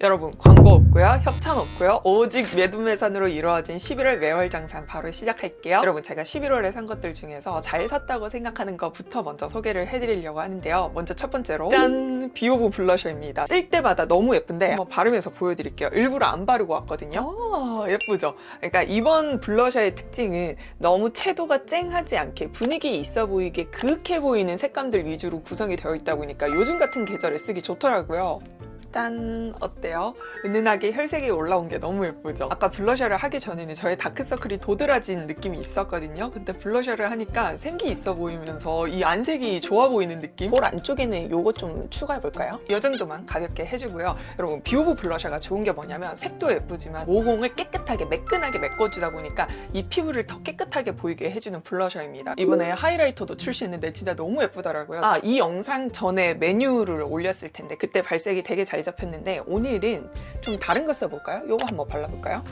여러분 광고 없고요. 협찬 없고요. 오직 매도매산으로 이루어진 11월 매월 장산 바로 시작할게요. 여러분 제가 11월에 산 것들 중에서 잘 샀다고 생각하는 것부터 먼저 소개를 해드리려고 하는데요. 먼저 첫 번째로 짠! 비오브 블러셔입니다. 쓸 때마다 너무 예쁜데 한번 바르면서 보여드릴게요. 일부러 안 바르고 왔거든요. 아, 예쁘죠? 그러니까 이번 블러셔의 특징은 너무 채도가 쨍하지 않게 분위기 있어 보이게 그윽해 보이는 색감들 위주로 구성이 되어 있다 보니까 요즘 같은 계절에 쓰기 좋더라고요 짠 어때요? 은은하게 혈색이 올라온 게 너무 예쁘죠? 아까 블러셔를 하기 전에는 저의 다크서클이 도드라진 느낌이 있었거든요 근데 블러셔를 하니까 생기 있어 보이면서 이 안색이 좋아 보이는 느낌? 볼 안쪽에는 요거 좀 추가해볼까요? 이 정도만 가볍게 해주고요 여러분 비오브 블러셔가 좋은 게 뭐냐면 색도 예쁘지만 모공을 깨끗하게 매끈하게 메꿔주다 보니까 이 피부를 더 깨끗하게 보이게 해주는 블러셔입니다 이번에 하이라이터도 출시했는데 진짜 너무 예쁘더라고요 아 이 영상 전에 메뉴를 올렸을 텐데 그때 발색이 되게 잘 잡혔는데 오늘은 좀 다른 거 써볼까요? 요거 한번 발라볼까요?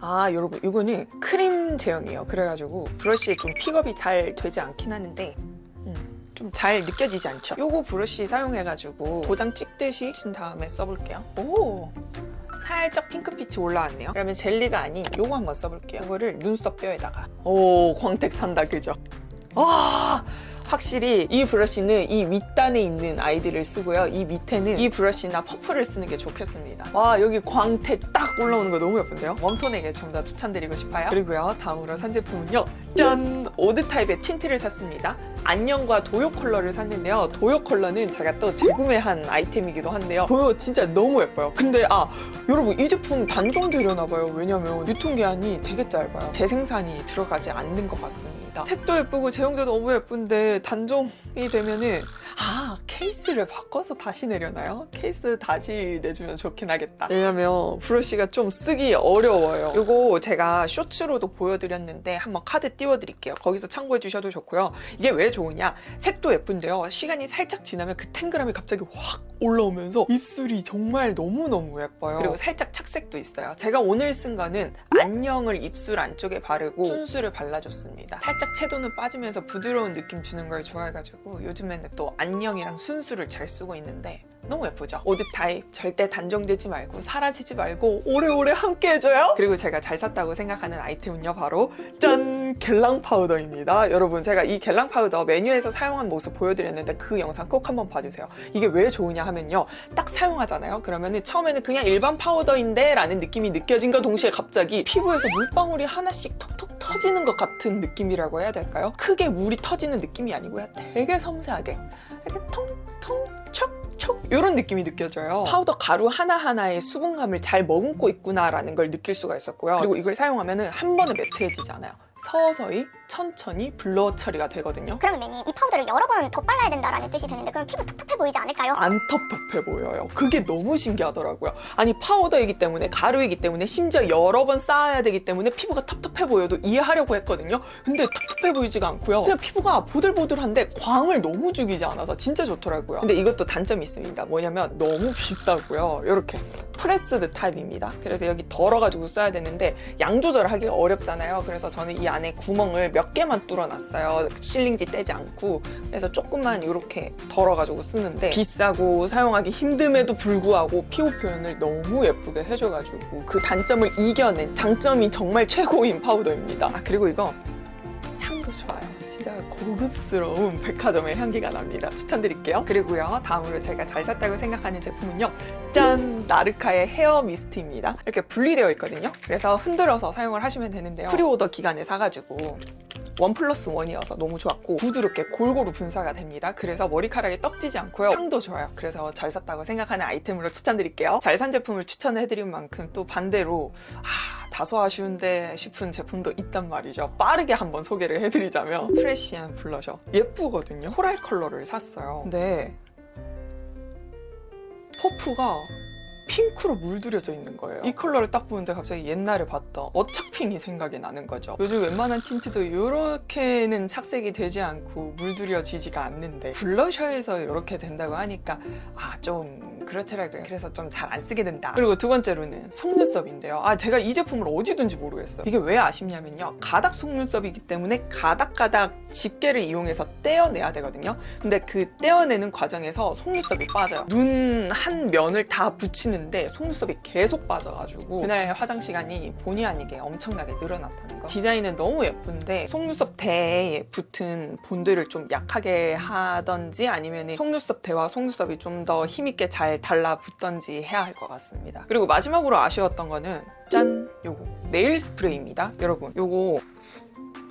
아 여러분 이거는 크림 제형이에요 그래가지고 브러쉬에 좀 픽업이 잘 되지 않긴 하는데 음, 좀 잘 느껴지지 않죠? 요거 브러쉬 사용해가지고 도장 찍듯이 친 다음에 써볼게요 오 살짝 핑크빛이 올라왔네요 그러면 젤리가 아닌 요거 한번 써볼게요 이거를 눈썹 뼈에다가 오 광택 산다 그죠? 와 확실히 이 브러쉬는 이 윗단에 있는 아이들을 쓰고요. 이 밑에는 이 브러쉬나 퍼플을 쓰는 게 좋겠습니다. 와 여기 광택 딱 올라오는 거 너무 예쁜데요? 웜톤에게 좀 더 추천드리고 싶어요. 그리고요 다음으로 산 제품은요. 짠! 오드 타입의 틴트를 샀습니다. 안녕과 도요 컬러를 샀는데요. 도요 컬러는 제가 또 재구매한 아이템이기도 한데요. 도요 진짜 너무 예뻐요. 근데 아 여러분 이 제품 단종되려나 봐요. 왜냐면 유통기한이 되게 짧아요. 재생산이 들어가지 않는 것 같습니다. 색도 예쁘고 제형도 너무 예쁜데 단종이 되면은 아 케이스를 바꿔서 다시 내려나요? 케이스 다시 내주면 좋긴 하겠다. 왜냐면 브러쉬가 좀 쓰기 어려워요. 이거 제가 쇼츠로도 보여드렸는데 한번 카드 띄워드릴게요. 거기서 참고해 주셔도 좋고요. 이게 왜 좋으냐? 색도 예쁜데요. 시간이 살짝 지나면 그 탱글함이 갑자기 확 올라오면서 입술이 정말 너무너무 예뻐요. 그리고 살짝 착색도 있어요. 제가 오늘 쓴 거는 안녕을 입술 안쪽에 바르고 순수를 발라줬습니다. 살짝 채도는 빠지면서 부드러운 느낌 주는 걸 좋아해가지고 요즘에는 또 안녕이랑 순수를 잘 쓰고 있는데 너무 예쁘죠? 오드 타입 절대 단종되지 말고 사라지지 말고 오래오래 함께 해줘요. 그리고 제가 잘 샀다고 생각하는 아이템은요 바로 짠 겔랑 파우더입니다. 여러분 제가 이 겔랑 파우더 메뉴에서 사용한 모습 보여드렸는데 그 영상 꼭 한번 봐주세요. 이게 왜 좋으냐 하면요 딱 사용하잖아요. 그러면은 처음에는 그냥 일반 파우더인데 라는 느낌이 느껴진과 동시에 갑자기 피부에서 물방울이 하나씩 톡톡 터지는 것 같은 느낌이라고 해야 될까요? 크게 물이 터지는 느낌이 아니고요. 되게 섬세하게 이렇게 촉촉 이런 느낌이 느껴져요. 파우더 가루 하나하나의 수분감을 잘 머금고 있구나라는 걸 느낄 수가 있었고요. 그리고 이걸 사용하면 한 번에 매트해지지 않아요. 서서히 천천히 블러 처리가 되거든요. 그러면 매님 이 파우더를 여러 번더 빨라야 된다라는 뜻이 되는데 그럼 피부 텁텁해 보이지 않을까요? 안 텁텁해 보여요. 그게 너무 신기하더라고요. 아니 파우더이기 때문에 가루이기 때문에 심지어 여러 번 쌓아야 되기 때문에 피부가 텁텁해 보여도 이해하려고 했거든요. 근데 텁텁해 보이지가 않고요. 그냥 피부가 보들보들한데 광을 너무 죽이지 않아서 진짜 좋더라고요. 근데 이것도 단점이 있습니다. 뭐냐면 너무 비싸고요. 이렇게 프레스드 타입입니다. 그래서 여기 덜어가지고 써야 되는데 양 조절하기가 어렵잖아요. 그래서 저는 이 안에 구멍을 몇 개만 뚫어놨어요. 실링지 떼지 않고 그래서 조금만 이렇게 덜어가지고 쓰는데 비싸고 사용하기 힘듦에도 불구하고 피부 표현을 너무 예쁘게 해줘가지고 그 단점을 이겨낸 장점이 정말 최고인 파우더입니다. 아 그리고 이거 향도 좋아요. 진짜 고급스러운 백화점의 향기가 납니다. 추천드릴게요. 그리고요, 다음으로 제가 잘 샀다고 생각하는 제품은요, 짠! 나르카의 헤어 미스트입니다. 이렇게 분리되어 있거든요. 그래서 흔들어서 사용을 하시면 되는데요. 프리오더 기간에 사가지고 원 플러스 원이어서 너무 좋았고 부드럽게 골고루 분사가 됩니다. 그래서 머리카락이 떡지지 않고요. 향도 좋아요. 그래서 잘 샀다고 생각하는 아이템으로 추천드릴게요. 잘 산 제품을 추천해드린 만큼 또 반대로 아, 다소 아쉬운데 싶은 제품도 있단 말이죠. 빠르게 한번 소개를 해드리자면 프레시한 블러셔 예쁘거든요. 코랄 컬러를 샀어요. 근데 퍼프가 핑크로 물들여져 있는 거예요. 이 컬러를 딱 보는데 갑자기 옛날에 봤던 어착핑이 생각이 나는 거죠. 요즘 웬만한 틴트도 이렇게는 착색이 되지 않고 물들여지지가 않는데 블러셔에서 이렇게 된다고 하니까 아좀좀 그렇더라고요. 그래서 좀 잘 안 쓰게 된다. 그리고 두 번째로는 속눈썹인데요. 아 제가 이 제품을 어디 둔지 모르겠어요. 이게 왜 아쉽냐면요. 가닥 속눈썹이기 때문에 가닥가닥 집게를 이용해서 떼어내야 되거든요. 근데 그 떼어내는 과정에서 속눈썹이 빠져요. 눈 한 면을 다 붙이는데 속눈썹이 계속 빠져가지고 그날 화장 시간이 본의 아니게 엄청나게 늘어났다는 거. 디자인은 너무 예쁜데 속눈썹 대에 붙은 본드를 좀 약하게 하던지 아니면 속눈썹 대와 속눈썹이 좀 더 힘있게 잘 달라붙던지 해야 할 것 같습니다. 그리고 마지막으로 아쉬웠던 거는 짠! 요거 네일 스프레이입니다. 여러분 요거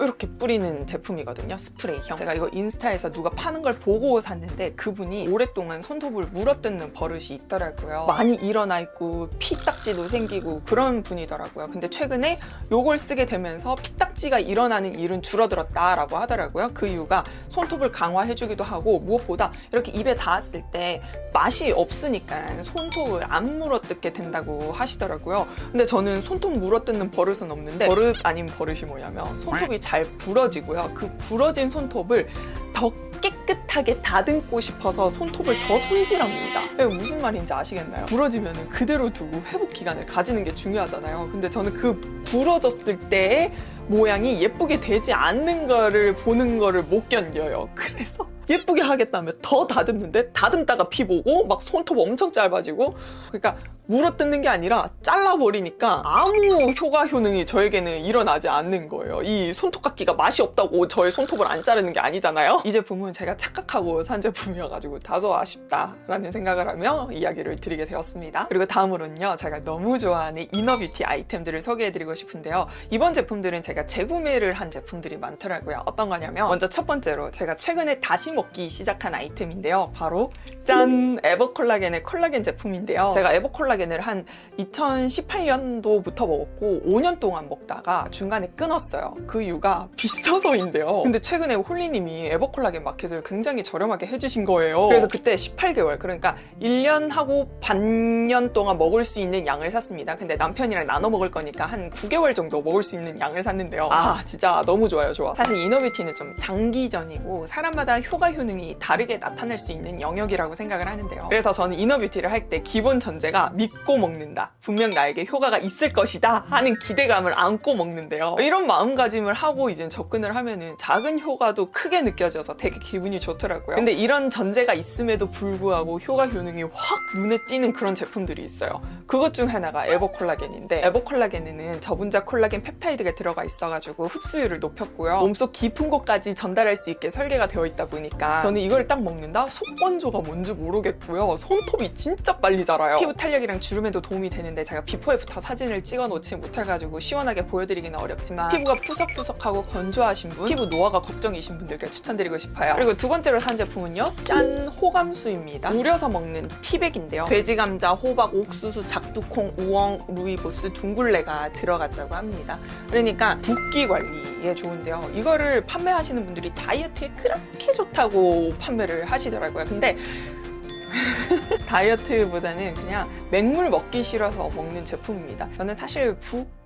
이렇게 뿌리는 제품이거든요. 스프레이형. 제가 이거 인스타에서 누가 파는 걸 보고 샀는데 그분이 오랫동안 손톱을 물어뜯는 버릇이 있더라고요. 많이 일어나 있고 피 딱 지도 생기고 그런 분이더라고요. 근데 최근에 요걸 쓰게 되면서 피딱지가 일어나는 일은 줄어들었다라고 하더라고요. 그 이유가 손톱을 강화해주기도 하고 무엇보다 이렇게 입에 닿았을 때 맛이 없으니까 손톱을 안 물어뜯게 된다고 하시더라고요. 근데 저는 손톱 물어뜯는 버릇은 없는데 버릇 아닌 버릇이 뭐냐면 손톱이 잘 부러지고요. 그 부러진 손톱을 더 깨끗하게 다듬고 싶어서 손톱을 더 손질합니다. 이게 무슨 말인지 아시겠나요? 부러지면 그대로 두고 회복 기간을 가지는 게 중요하잖아요. 근데 저는 그 부러졌을 때의 모양이 예쁘게 되지 않는 거를 보는 거를 못 견뎌요. 그래서 예쁘게 하겠다면 더 다듬는데 다듬다가 피 보고 막 손톱 엄청 짧아지고 그러니까 물어뜯는 게 아니라 잘라버리니까 아무 효과 효능이 저에게는 일어나지 않는 거예요. 이 손톱깎이가 맛이 없다고 저의 손톱을 안 자르는 게 아니잖아요. 이 제품은 제가 착각하고 산 제품이어가지고 다소 아쉽다라는 생각을 하며 이야기를 드리게 되었습니다. 그리고 다음으로는요, 제가 너무 좋아하는 이너뷰티 아이템들을 소개해드리고 싶은데요. 이번 제품들은 제가 재구매를 한 제품들이 많더라고요. 어떤 거냐면 먼저 첫 번째로 제가 최근에 다시 먹기 시작한 아이템인데요. 바로 짠! 에버콜라겐의 콜라겐 제품인데요. 제가 에버콜라겐을 한 2018년도부터 먹었고 5년 동안 먹다가 중간에 끊었어요. 그 이유가 비싸서인데요. 근데 최근에 홀리님이 에버콜라겐 마켓을 굉장히 저렴하게 해주신 거예요. 그래서 그때 18개월 그러니까 1년 하고 반년 동안 먹을 수 있는 양을 샀습니다. 근데 남편이랑 나눠 먹을 거니까 한 9개월 정도 먹을 수 있는 양을 샀는데요. 아 진짜 너무 좋아요, 좋아. 사실 이너뷰티는 좀 장기전이고 사람마다 효과 효능이 다르게 나타날 수 있는 영역이라고 생각을 하는데요. 그래서 저는 이너뷰티를 할 때 기본 전제가 믿고 먹는다. 분명 나에게 효과가 있을 것이다 하는 기대감을 안고 먹는데요. 이런 마음가짐을 하고 이제 접근을 하면은 작은 효과도 크게 느껴져서 되게 기분이 좋더라고요. 근데 이런 전제가 있음에도 불구하고 효과 효능이 확 눈에 띄는 그런 제품들이 있어요. 그것 중 하나가 에버콜라겐인데 에버콜라겐에는 저분자 콜라겐 펩타이드가 들어가 있어가지고 흡수율을 높였고요. 몸속 깊은 곳까지 전달할 수 있게 설계가 되어 있다 보니까 저는 이걸 딱 먹는다? 속건조가 뭔지 모르겠고요. 손톱이 진짜 빨리 자라요. 피부 탄력이랑 주름에도 도움이 되는데 제가 비포 애프터 사진을 찍어 놓지 못해가지고 시원하게 보여드리기는 어렵지만 피부가 푸석푸석하고 건조하신 분, 피부 노화가 걱정이신 분들께 추천드리고 싶어요. 그리고 두 번째로 산 제품은요. 짠! 호감수입니다. 우려서 먹는 티백인데요. 돼지 감자, 호박, 옥수수, 작두콩, 우엉, 루이보스, 둥글레가 들어갔다고 합니다. 그러니까 붓기 관리에 좋은데요. 이거를 판매하시는 분들이 다이어트에 그렇게 좋다 고 판매를 하시더라고요. 근데 다이어트보다는 그냥 맹물 먹기 싫어서 먹는 제품입니다. 저는 사실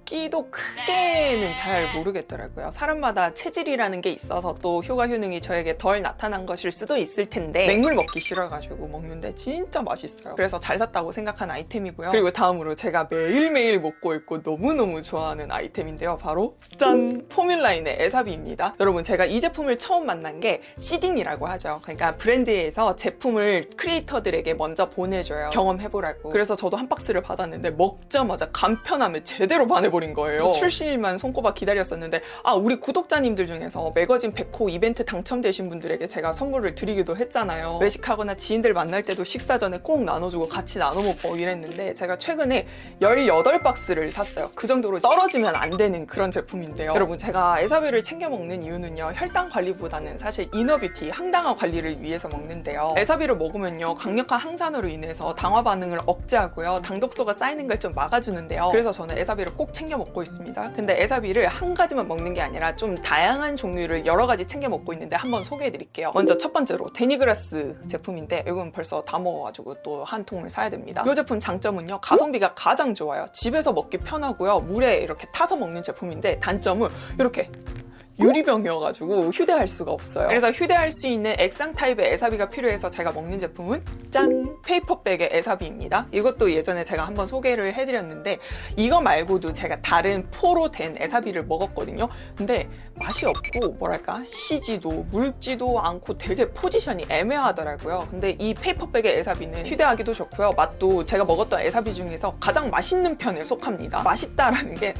붓기도 크게는 잘 모르겠더라고요. 사람마다 체질이라는 게 있어서 또 효과 효능이 저에게 덜 나타난 것일 수도 있을 텐데 맹물 먹기 싫어가지고 먹는데 진짜 맛있어요. 그래서 잘 샀다고 생각한 아이템이고요. 그리고 다음으로 제가 매일매일 먹고 있고 너무너무 좋아하는 아이템인데요. 바로 짠! 포뮬라인의 에사비입니다. 여러분 제가 이 제품을 처음 만난 게 시딩이라고 하죠. 그러니까 브랜드에서 제품을 크리에이터들에게 먼저 보내줘요. 경험해보라고. 그래서 저도 한 박스를 받았는데 먹자마자 간편함에 제대로 반해 버린 거예요. 출시일만 손꼽아 기다렸었는데 아 우리 구독자님들 중에서 매거진 100호 이벤트 당첨되신 분들에게 제가 선물을 드리기도 했잖아요. 외식하거나 지인들 만날 때도 식사 전에 꼭 나눠주고 같이 나눠 먹고 이랬는데 제가 최근에 18박스를 샀어요. 그 정도로 떨어지면 안 되는 그런 제품인데요. 여러분 제가 에사비를 챙겨 먹는 이유는요. 혈당 관리보다는 사실 이너뷰티 항당화 관리를 위해서 먹는데요. 에사비를 먹으면요. 강력한 항산화로 인해서 당화 반응을 억제하고요. 당독소가 쌓이는 걸 좀 막아주는데요. 그래서 저는 에사비를 꼭 챙겨 먹고 있습니다. 근데 에사비를 한 가지만 먹는 게 아니라 좀 다양한 종류를 여러 가지 챙겨 먹고 있는데 한번 소개해 드릴게요. 먼저 첫 번째로 데니그라스 제품인데 이건 벌써 다 먹어가지고 또 한 통을 사야 됩니다. 이 제품 장점은요. 가성비가 가장 좋아요. 집에서 먹기 편하고요. 물에 이렇게 타서 먹는 제품인데 단점은 이렇게 유리병이어가지고 휴대할 수가 없어요. 그래서 휴대할 수 있는 액상 타입의 에사비가 필요해서 제가 먹는 제품은 짠! 페이퍼백의 에사비입니다. 이것도 예전에 제가 한번 소개를 해드렸는데 이거 말고도 제가 다른 포로 된 에사비를 먹었거든요. 근데 맛이 없고 뭐랄까 시지도 묽지도 않고 되게 포지션이 애매하더라고요. 근데 이 페이퍼백의 에사비는 휴대하기도 좋고요. 맛도 제가 먹었던 에사비 중에서 가장 맛있는 편에 속합니다. 맛있다라는 게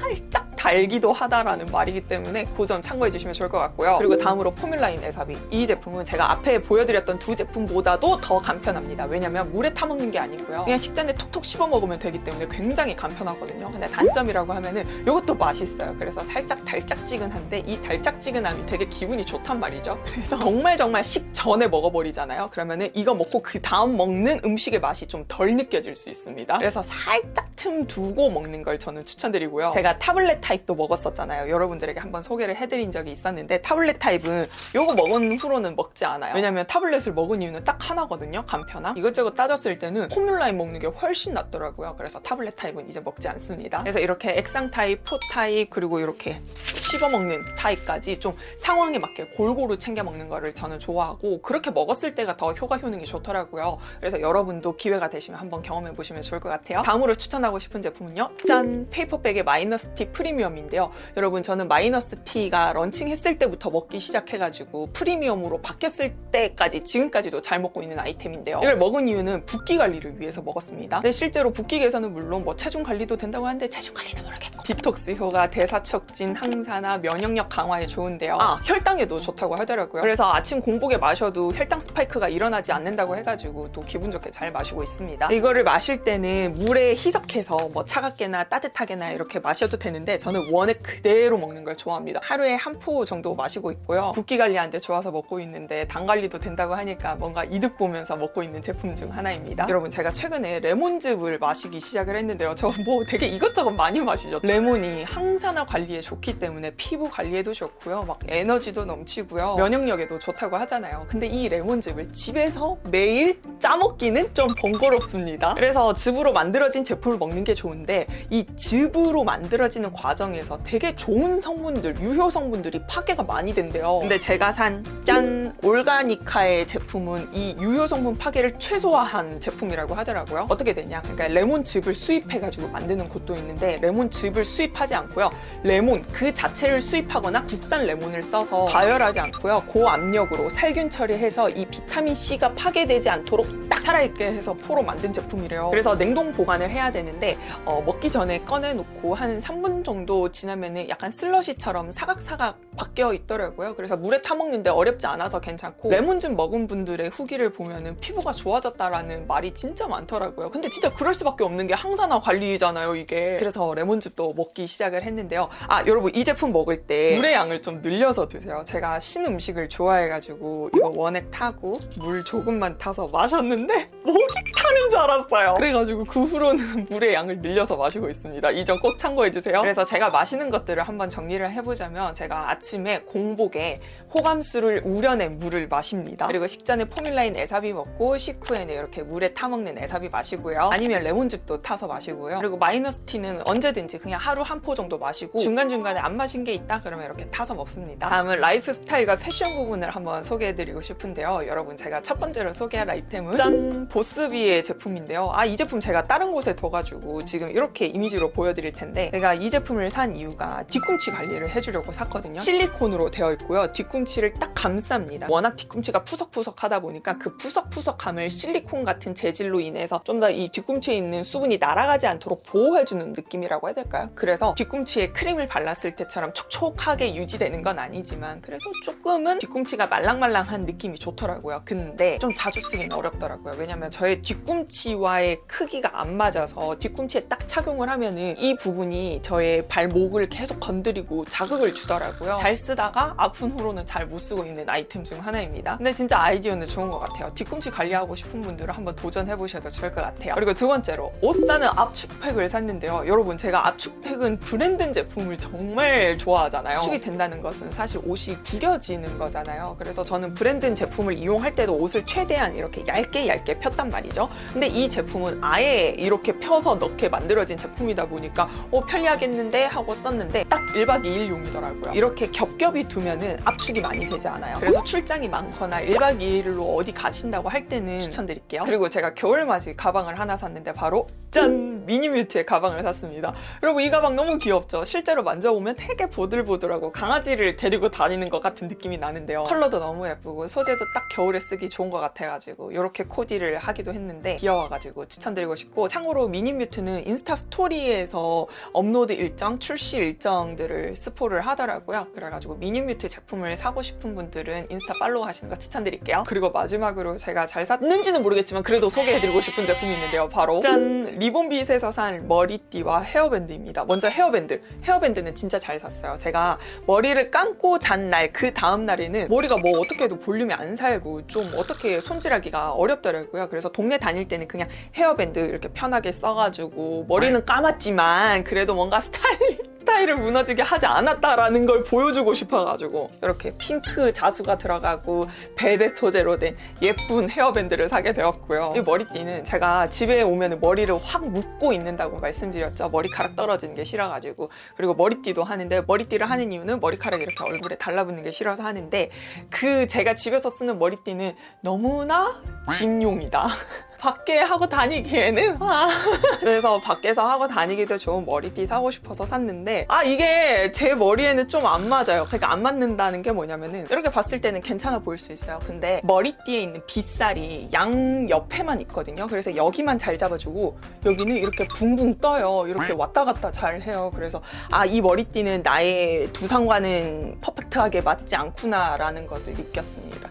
살짝 달기도 하다라는 말이기 때문에 그 점 참고해 주시면 좋을 것 같고요. 그리고 다음으로 포뮬라인 에사비. 이 제품은 제가 앞에 보여드렸던 두 제품보다도 더 간편합니다. 왜냐면 물에 타 먹는 게 아니고요. 그냥 식전에 톡톡 씹어 먹으면 되기 때문에 굉장히 간편하거든요. 근데 단점이라고 하면은 이것도 맛있어요. 그래서 살짝 달짝지근한데 이 달짝지근함이 되게 기분이 좋단 말이죠. 그래서 정말 정말 식전에 먹어버리잖아요. 그러면은 이거 먹고 그 다음 먹는 음식의 맛이 좀 덜 느껴질 수 있습니다. 그래서 살짝 틈 두고 먹는 걸 저는 추천드리고요. 제가 타블렛 타입도 먹었었잖아요. 여러분들에게 한번 소개를 해드린 적이 있었는데 타블렛 타입은 요거 먹은 후로는 먹지 않아요. 왜냐면 타블렛을 먹은 이유는 딱 하나거든요. 간편함. 이것저것 따졌을 때는 포뮬라인 먹는 게 훨씬 낫더라고요. 그래서 타블렛 타입은 이제 먹지 않습니다. 그래서 이렇게 액상 타입, 포 타입, 그리고 이렇게 씹어 먹는 타입까지 좀 상황에 맞게 골고루 챙겨 먹는 거를 저는 좋아하고 그렇게 먹었을 때가 더 효과 효능이 좋더라고요. 그래서 여러분도 기회가 되시면 한번 경험해 보시면 좋을 것 같아요. 다음으로 추천하고 싶은 제품은요. 짠! 페이퍼백의 마이너스 티 프리미엄 인데요. 여러분 저는 마이너스 티가 런칭했을 때부터 먹기 시작해가지고 프리미엄으로 바뀌었을 때까지 지금까지도 잘 먹고 있는 아이템인데요. 이걸 먹은 이유는 붓기 관리를 위해서 먹었습니다. 근데 실제로 붓기 개선은 물론 뭐 체중 관리도 된다고 하는데 체중 관리도 모르겠고 디톡스 효과, 대사촉진, 항산화, 면역력 강화에 좋은데요. 아 혈당에도 좋다고 하더라고요. 그래서 아침 공복에 마셔도 혈당 스파이크가 일어나지 않는다고 해가지고 또 기분 좋게 잘 마시고 있습니다. 이거를 마실 때는 물에 희석해서 뭐 차갑게나 따뜻하게나 이렇게 마셔도 되는데 저는 원액 그대로 먹는 걸 좋아합니다. 하루에 한 포 정도 마시고 있고요. 붓기 관리하는데 좋아서 먹고 있는데 당 관리도 된다고 하니까 뭔가 이득 보면서 먹고 있는 제품 중 하나입니다. 여러분 제가 최근에 레몬즙을 마시기 시작을 했는데요. 저 뭐 되게 이것저것 많이 마시죠. 레몬이 항산화 관리에 좋기 때문에 피부 관리에도 좋고요. 막 에너지도 넘치고요. 면역력에도 좋다고 하잖아요. 근데 이 레몬즙을 집에서 매일 짜먹기는 좀 번거롭습니다. 그래서 즙으로 만들어진 제품을 먹는 게 좋은데 이 즙으로 만들어지는 과정 에서 되게 좋은 성분들, 유효 성분들이 파괴가 많이 된대요. 근데 제가 산 짠 올가니카의 제품은 이 유효 성분 파괴를 최소화한 제품이라고 하더라고요. 어떻게 되냐? 그러니까 레몬즙을 수입해가지고 만드는 곳도 있는데 레몬즙을 수입하지 않고요. 레몬 그 자체를 수입하거나 국산 레몬을 써서 가열하지 않고요. 고압력으로 살균 처리해서 이 비타민 C가 파괴되지 않도록 딱 살아있게 해서 포로 만든 제품이래요. 그래서 냉동 보관을 해야 되는데 어, 먹기 전에 꺼내놓고 한 3분 정도 지나면은 약간 슬러시처럼 사각사각 바뀌어 있더라고요. 그래서 물에 타 먹는데 어렵지 않아서 괜찮고 레몬즙 먹은 분들의 후기를 보면은 피부가 좋아졌다라는 말이 진짜 많더라고요. 근데 진짜 그럴 수밖에 없는 게 항산화 관리잖아요, 이게. 그래서 레몬즙도 먹기 시작을 했는데요. 아, 여러분 이 제품 먹을 때 물의 양을 좀 늘려서 드세요. 제가 신 음식을 좋아해가지고 이거 원액 타고 물 조금만 타서 마셨는데 목이 타는 줄 알았어요. 그래가지고 그 후로는 물의 양을 늘려서 마시고 있습니다. 이 점 꼭 참고해주세요. 그래서 제가 마시는 것들을 한번 정리를 해보자면 제가 아침에 공복에 호감수를 우려낸 물을 마십니다. 그리고 식전에 포뮬라인 에사비 먹고 식후에는 이렇게 물에 타 먹는 에사비 마시고요. 아니면 레몬즙도 타서 마시고요. 그리고 마이너스 티는 언제든지 그냥 하루 한 포 정도 마시고 중간중간에 안 마신 게 있다 그러면 이렇게 타서 먹습니다. 다음은 라이프 스타일과 패션 부분을 한번 소개해드리고 싶은데요. 여러분 제가 첫 번째로 소개할 아이템은 짠 보스비의 제품인데요. 아 이 제품 제가 다른 곳에 둬가지고 지금 이렇게 이미지로 보여드릴 텐데 제가 이 제품을 산 이유가 뒤꿈치 관리를 해주려고 샀거든요. 실리콘으로 되어 있고요. 뒤꿈치를 딱 감쌉니다. 워낙 뒤꿈치가 푸석푸석하다 보니까 그 푸석푸석함을 실리콘 같은 재질로 인해서 좀 더 이 뒤꿈치에 있는 수분이 날아가지 않도록 보호해주는 느낌이라고 해야 될까요? 그래서 뒤꿈치에 크림을 발랐을 때처럼 촉촉하게 유지되는 건 아니지만 그래도 조금은 뒤꿈치가 말랑말랑한 느낌이 좋더라고요. 근데 좀 자주 쓰기는 어렵더라고요. 왜냐면 저의 뒤꿈치와의 크기가 안 맞아서 뒤꿈치에 딱 착용을 하면은 이 부분이 저의 발목을 계속 건드리고 자극을 주더라고요. 잘 쓰다가 아픈 후로는 잘 못 쓰고 있는 아이템 중 하나입니다. 근데 진짜 아이디어는 좋은 것 같아요. 뒤꿈치 관리하고 싶은 분들은 한번 도전해 보셔도 좋을 것 같아요. 그리고 두 번째로 옷 사는 압축팩을 샀는데요. 여러분 제가 압축팩은 브랜드 제품을 정말 좋아하잖아요. 압축이 된다는 것은 사실 옷이 구겨지는 거잖아요. 그래서 저는 브랜드 제품을 이용할 때도 옷을 최대한 이렇게 얇게 얇게 폈단 말이죠. 근데 이 제품은 아예 이렇게 펴서 넣게 만들어진 제품이다 보니까 어 편리하겠는데 하고 썼는데 딱 1박 2일용이더라고요. 이렇게 겹겹이 두면은 압축이 많이 되지 않아요. 그래서 출장이 많거나 1박 2일로 어디 가신다고 할 때는 추천드릴게요. 그리고 제가 겨울맞이 가방을 하나 샀는데 바로 짠! 미니뮤트의 가방을 샀습니다. 여러분 이 가방 너무 귀엽죠? 실제로 만져보면 되게 보들보들하고 강아지를 데리고 다니는 것 같은 느낌이 나는데요. 컬러도 너무 예쁘고 소재도 딱 겨울에 쓰기 좋은 것 같아가지고 이렇게 코디를 하기도 했는데 귀여워가지고 추천드리고 싶고 참고로 미니뮤트는 인스타 스토리에서 업로드 일정, 출시 일정들을 스포를 하더라고요. 그래가지고 미니뮤트 제품을 사고 싶은 분들은 인스타 팔로우 하시는 거 추천드릴게요. 그리고 마지막으로 제가 잘 샀는지는 모르겠지만 그래도 소개해드리고 싶은 제품이 있는데요. 바로 짠! 리본빗에서 산 머리띠와 헤어밴드입니다. 먼저 헤어밴드. 헤어밴드는 진짜 잘 샀어요. 제가 머리를 감고 잔 날 그 다음 날에는 머리가 뭐 어떻게 해도 볼륨이 안 살고 좀 어떻게 손질하기가 어렵더라고요. 그래서 동네 다닐 때는 그냥 헤어밴드 이렇게 편하게 써가지고 머리는 감았지만 그래도 뭔가 스타일 스타일을 무너지게 하지 않았다라는 걸 보여주고 싶어가지고 이렇게 핑크 자수가 들어가고 벨벳 소재로 된 예쁜 헤어밴드를 사게 되었고요. 이 머리띠는 제가 집에 오면 머리를 확 묶고 있는다고 말씀드렸죠. 머리카락 떨어지는 게 싫어가지고 그리고 머리띠도 하는데 머리띠를 하는 이유는 머리카락이 이렇게 얼굴에 달라붙는 게 싫어서 하는데 그 제가 집에서 쓰는 머리띠는 너무나 짐용이다. 밖에 하고 다니기에는 아. 그래서 밖에서 하고 다니기도 좋은 머리띠 사고 싶어서 샀는데 아 이게 제 머리에는 좀 안 맞아요. 그러니까 안 맞는다는 게 뭐냐면은 이렇게 봤을 때는 괜찮아 보일 수 있어요. 근데 머리띠에 있는 빗살이 양 옆에만 있거든요. 그래서 여기만 잘 잡아주고 여기는 이렇게 붕붕 떠요. 이렇게 왔다 갔다 잘 해요. 그래서 아 이 머리띠는 나의 두상과는 퍼펙트하게 맞지 않구나 라는 것을 느꼈습니다.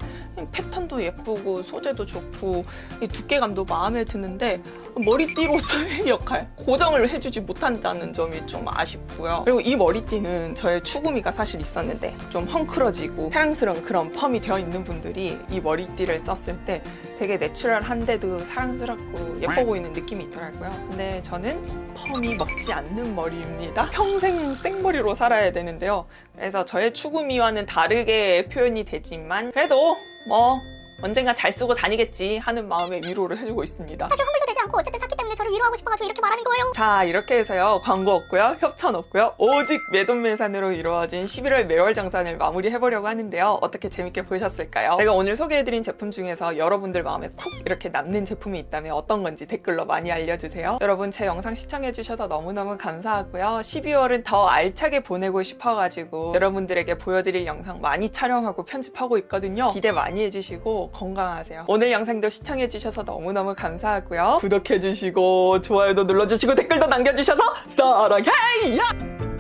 패턴도 예쁘고 소재도 좋고 이 두께감도 마음에 드는데 머리띠로서의 역할 고정을 해주지 못한다는 점이 좀 아쉽고요. 그리고 이 머리띠는 저의 추구미가 사실 있었는데 좀 헝클어지고 사랑스러운 그런 펌이 되어 있는 분들이 이 머리띠를 썼을 때 되게 내추럴한데도 사랑스럽고 예뻐 보이는 느낌이 있더라고요. 근데 저는 펌이 먹지 않는 머리입니다. 평생 생머리로 살아야 되는데요. 그래서 저의 추구미와는 다르게 표현이 되지만 그래도 뭐 언젠가 잘 쓰고 다니겠지 하는 마음에 위로를 해주고 있습니다. 사실 환불도 되지 않고 어쨌든 샀기 때문에 저를 위로하고 싶어가지고 이렇게 말하는 거예요. 자 이렇게 해서요. 광고 없고요. 협찬 없고요. 오직 매돈매산으로 이루어진 11월 매월 장산을 마무리해보려고 하는데요. 어떻게 재밌게 보셨을까요? 제가 오늘 소개해드린 제품 중에서 여러분들 마음에 콕 이렇게 남는 제품이 있다면 어떤 건지 댓글로 많이 알려주세요. 여러분 제 영상 시청해주셔서 너무너무 감사하고요. 12월은 더 알차게 보내고 싶어가지고 여러분들에게 보여드릴 영상 많이 촬영하고 편집하고 있거든요. 기대 많이 해주시고 건강하세요. 오늘 영상도 시청해주셔서 너무너무 감사하고요. 구독해주시고 좋아요도 눌러주시고 댓글도 남겨주셔서 사랑해요